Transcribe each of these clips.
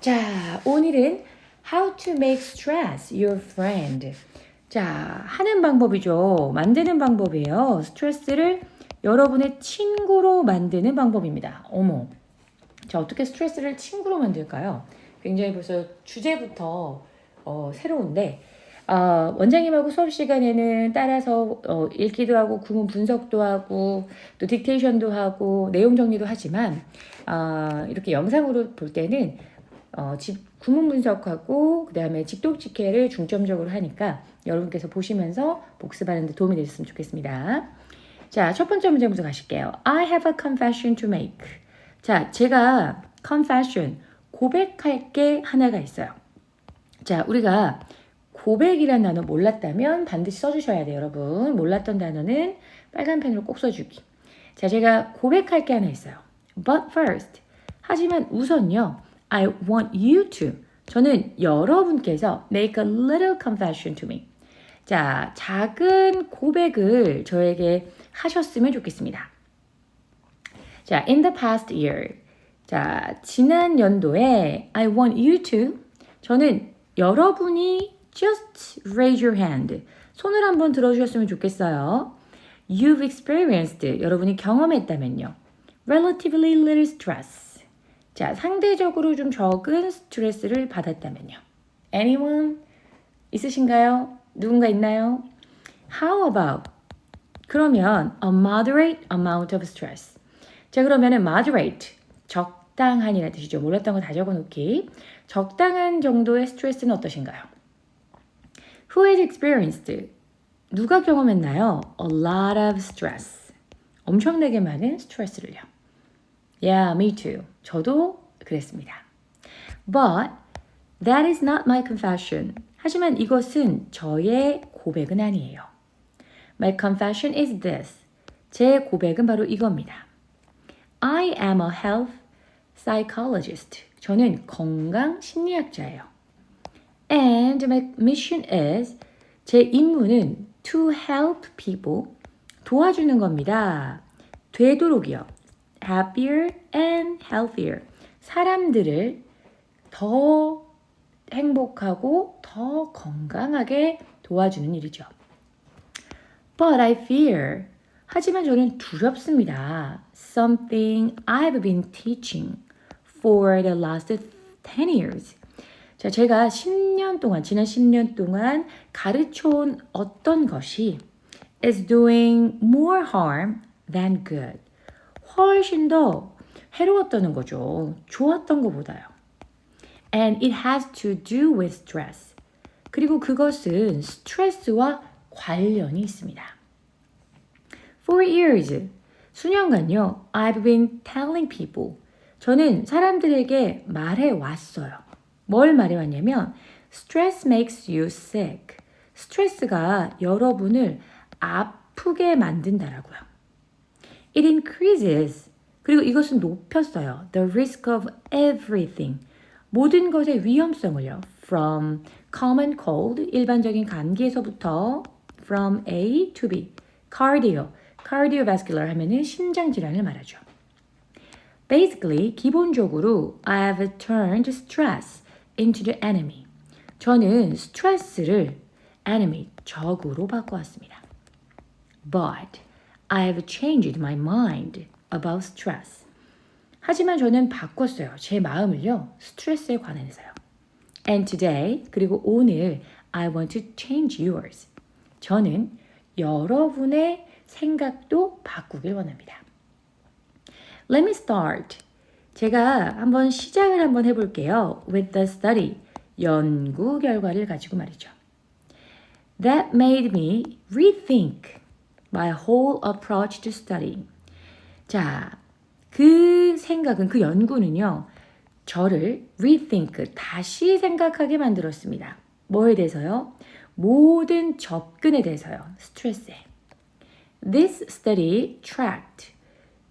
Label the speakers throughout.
Speaker 1: 자, 오늘은 How to make stress your friend. 자, 하는 방법이죠. 만드는 방법이에요. 스트레스를 여러분의 친구로 만드는 방법입니다. 어머. 자, 어떻게 스트레스를 친구로 만들까요? 굉장히 벌써 주제부터 어, 새로운데, 어, 원장님하고 수업 시간에는 따라서 어, 읽기도 하고, 구문 분석도 하고, 또 딕테이션도 하고, 내용 정리도 하지만, 어, 이렇게 영상으로 볼 때는 어, 집, 구문 분석하고 그 다음에 직독 직해를 중점적으로 하니까 여러분께서 보시면서 복습하는 데 도움이 되셨으면 좋겠습니다. 자, 첫 번째 문제부터 가실게요. I have a confession to make. 자, 제가 confession, 고백할 게 하나가 있어요. 자, 우리가 고백이라는 단어 몰랐다면 반드시 써주셔야 돼요, 여러분. 몰랐던 단어는 빨간 펜으로 꼭 써주기. 자, 제가 고백할 게 하나 있어요. But first. 하지만 우선요. I want you to. 저는 여러분께서 make a little confession to me. 자, 작은 고백을 저에게 하셨으면 좋겠습니다. 자, in the past year. 자, 지난 연도에 I want you to. 저는 여러분이 just raise your hand. 손을 한번 들어주셨으면 좋겠어요. You've experienced. 여러분이 경험했다면요. Relatively little stress. 자, 상대적으로 좀 적은 스트레스를 받았다면요. Anyone? 있으신가요? 누군가 있나요? How about? 그러면 a moderate amount of stress. 자, 그러면은 moderate, 적당한이라는 뜻이죠. 몰랐던 거 다 적어놓기. 적당한 정도의 스트레스는 어떠신가요? Who has experienced? 누가 경험했나요? A lot of stress. 엄청나게 많은 스트레스를요. Yeah, me too. 저도 그랬습니다. But that is not my confession. 하지만 이것은 저의 고백은 아니에요. My confession is this. 제 고백은 바로 이겁니다. I am a health psychologist. 저는 건강 심리학자예요. And my mission is 제 임무는 to help people 도와주는 겁니다. 되도록이요. Happier and healthier. 사람들을 더 행복하고 더 건강하게 도와주는 일이죠. But I fear. 하지만 저는 두렵습니다. Something I've been teaching for the last 10 years. 자, 제가 10년 동안, 지난 10년 동안 가르쳐온 어떤 것이 is doing more harm than good. 훨씬 더 해로웠다는 거죠. 좋았던 것보다요. And it has to do with stress. 그리고 그것은 스트레스와 관련이 있습니다. For years, 수년간요, I've been telling people. 저는 사람들에게 말해 왔어요. 뭘 말해 왔냐면, stress makes you sick. 스트레스가 여러분을 아프게 만든다라고요. It increases. 그리고 이것은 높였어요. The risk of everything. 모든 것의 위험성을요. From common cold, 일반적인 감기에서부터 from A to B. Cardio, cardiovascular 하면은 심장 질환을 말하죠. Basically, 기본적으로 I have turned stress into the enemy. 저는 스트레스를 enemy, 적으로 바꿔왔습니다. But I have changed my mind about stress. 하지만 저는 바꿨어요. 제 마음을요. 스트레스에 관해서요. And today, 그리고 오늘 I want to change yours. 저는 여러분의 생각도 바꾸길 원합니다. Let me start. 제가 한번 시작을 한번 해볼게요. With the study. 연구 결과를 가지고 말이죠. That made me rethink my whole approach to study. 자, 그 생각은, 그 연구는요, 저를 rethink, 다시 생각하게 만들었습니다. 뭐에 대해서요? 모든 접근에 대해서요. 스트레스에. This study tracked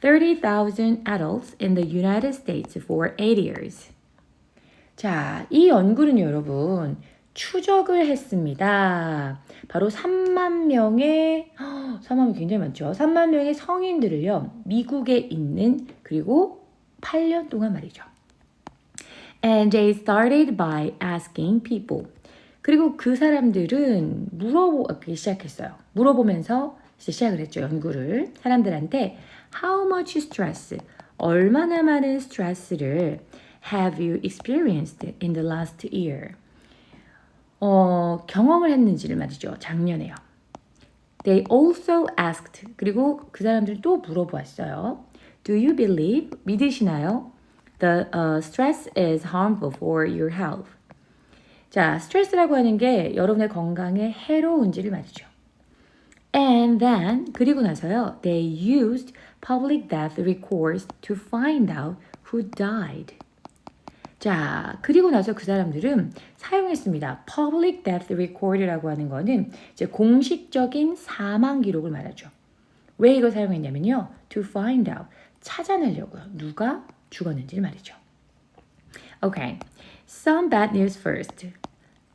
Speaker 1: 30,000 adults in the United States for 8 years. 자, 이 연구는 여러분, 추적을 했습니다. 바로 3만 명의 3만 명 굉장히 많죠. 3만 명의 성인들을요. 미국에 있는 그리고 8년 동안 말이죠. And they started by asking people. 그리고 그 사람들은 물어보기 시작했어요. 물어보면서 시작을 했죠. 연구를. 사람들한테 How much stress? 얼마나 많은 스트레스를 have you experienced in the last year? 어, 경험을 했는지를 말이죠. 작년에요. They also asked. 그리고 그 사람들 또 물어보았어요. Do you believe? 믿으시나요? The uh, stress is harmful for your health. 자, 스트레스라고 하는 게 여러분의 건강에 해로운지를 말이죠. And then 그리고 나서요. They used public death records to find out who died. 자, 그리고 나서 그 사람들은 사용했습니다. Public Death Record라고 하는 거는 이제 공식적인 사망 기록을 말하죠. 왜 이걸 사용했냐면요. To find out. 찾아내려고요. 누가 죽었는지를 말이죠. Okay. Some bad news first.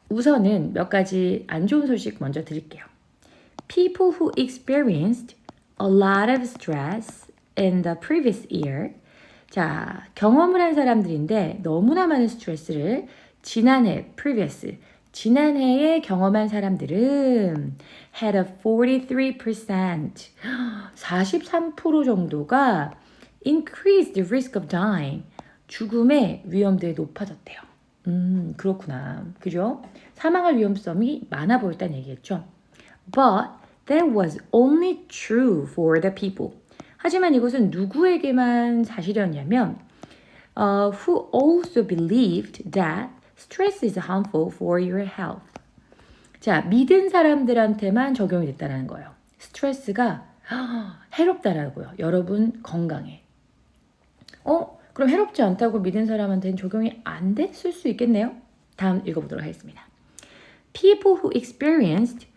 Speaker 1: 우선은 몇 가지 안 좋은 소식 먼저 드릴게요. People who experienced a lot of stress in the previous year 자, 경험을 한 사람들인데 너무나 많은 스트레스를 지난해, previous, 지난해에 경험한 사람들은 had a 43%, 43% 정도가 increased the risk of dying, 죽음의 위험도에 높아졌대요. 음, 그렇구나. 그죠? 사망할 위험성이 많아 보였다는 얘기겠죠. But that was only true for the people. 하지만 이것은 누구에게만 사실이었냐면 uh, who also believed that stress is harmful for your health. 자, 믿은 사람들한테만 적용이 됐다는 거예요. 스트레스가 해롭다라고요. 여러분 건강에. 어? 그럼 해롭지 않다고 믿은 사람한테는 적용이 안 됐을 수 있겠네요. 다음 읽어보도록 하겠습니다. People who experienced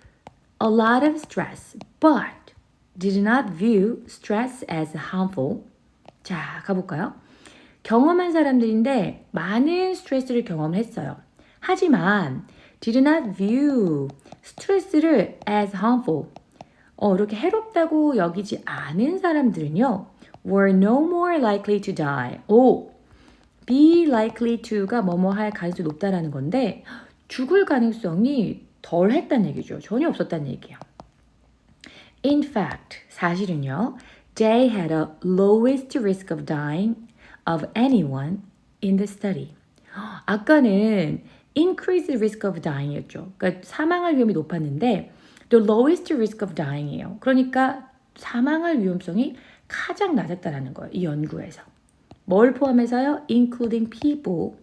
Speaker 1: a lot of stress but did not view stress as harmful. 자, 가볼까요? 경험한 사람들인데 많은 스트레스를 경험했어요. 하지만 did not view 스트레스를 as harmful. 어, 이렇게 해롭다고 여기지 않은 사람들은요. were no more likely to die. 오, be likely to가 뭐뭐 할 가능성이 높다라는 건데 죽을 가능성이 덜 했다는 얘기죠. 전혀 없었다는 얘기예요. In fact, 사실은요, they had a lowest risk of dying of anyone in the study. 아까는 increased risk of dying이었죠. 그러니까 사망할 위험이 높았는데 the lowest risk of dying이에요. 그러니까 사망할 위험성이 가장 낮았다라는 거예요. 이 연구에서. 뭘 포함해서요? including people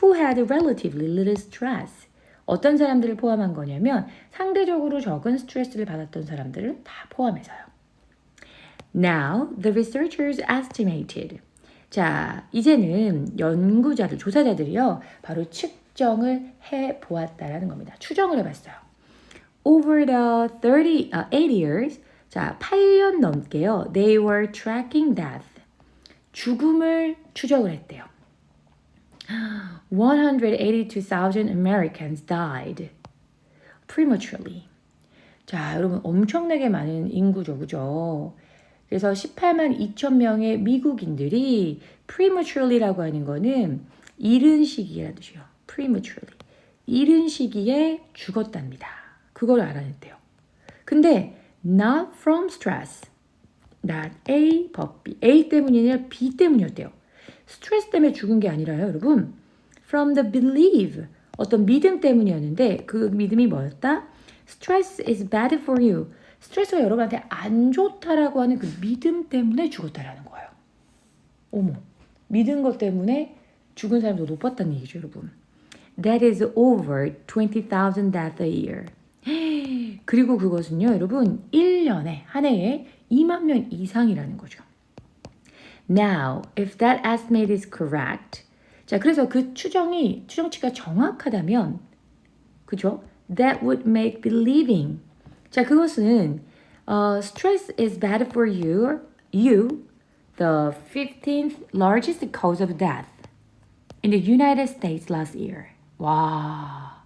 Speaker 1: who had relatively little stress. 어떤 사람들을 포함한 거냐면 상대적으로 적은 스트레스를 받았던 사람들을 다 포함해서요. Now, the researchers estimated. 자, 이제는 연구자들, 조사자들이요, 바로 측정을 해 보았다라는 겁니다. 추정을 해 봤어요. Over the 30, uh, 8 years, 자, 8년 넘게요, they were tracking death. 죽음을 추적을 했대요. 182,000 Americans died prematurely. 자, 여러분 엄청나게 많은 인구죠, 그죠? 그래서 18만 2천 명의 미국인들이 prematurely라고 하는 거는 이른 시기라는 뜻이요. prematurely. 이른 시기에 죽었답니다. 그걸 알아냈대요. 근데 not from stress. not A but B. A 때문이 아니라 B 때문이었대요. 스트레스 때문에 죽은 게 아니라요, 여러분. From the belief. 어떤 믿음 때문이었는데 그 믿음이 뭐였다? Stress is bad for you. 스트레스가 여러분한테 안 좋다라고 하는 그 믿음 때문에 죽었다라는 거예요. 어머, 믿은 것 때문에 죽은 사람도 높았다는 얘기죠, 여러분. That is over 20,000 deaths a year. 그리고 그것은요, 여러분, 1년에, 한 해에 2만 명 이상이라는 거죠. Now, if that estimate is correct, 자, 그래서 그 추정이, 추정치가 정확하다면, 그죠? That would make believing. 자, 그것은, uh, stress is bad for you, you, the 15th largest cause of death in the United States last year. 와.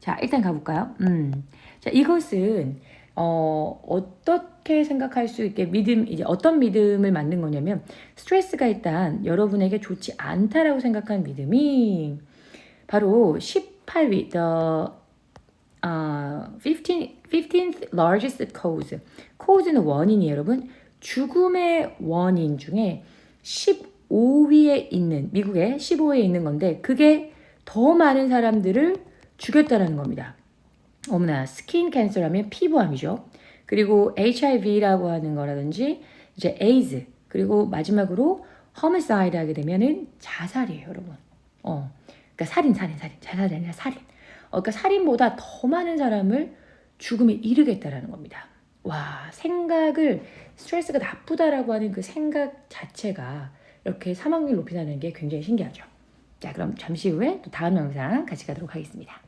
Speaker 1: 자, 일단 가볼까요? 음. 자, 이것은 어, 어떻게 생각할 수 있게 믿음, 이제 어떤 믿음을 만든 거냐면, 스트레스가 일단 여러분에게 좋지 않다라고 생각한 믿음이 바로 18위, the 아, 15, 15th largest cause. cause는 원인이에요, 여러분. 죽음의 원인 중에 15위에 있는, 미국에 15위에 있는 건데, 그게 더 많은 사람들을 죽였다라는 겁니다. 어머나, 스킨 캔서라면 피부암이죠. 그리고 HIV라고 하는 거라든지, 이제 에이즈, 그리고 마지막으로 허미사이드 하게 되면은 자살이에요, 여러분. 어. 그러니까 살인, 살인, 살인. 자살이 아니라 살인. 어, 그러니까 살인보다 더 많은 사람을 죽음에 이르겠다라는 겁니다. 와, 생각을 스트레스가 나쁘다라고 하는 그 생각 자체가 이렇게 사망률 높이다는 게 굉장히 신기하죠. 자, 그럼 잠시 후에 또 다음 영상 같이 가도록 하겠습니다.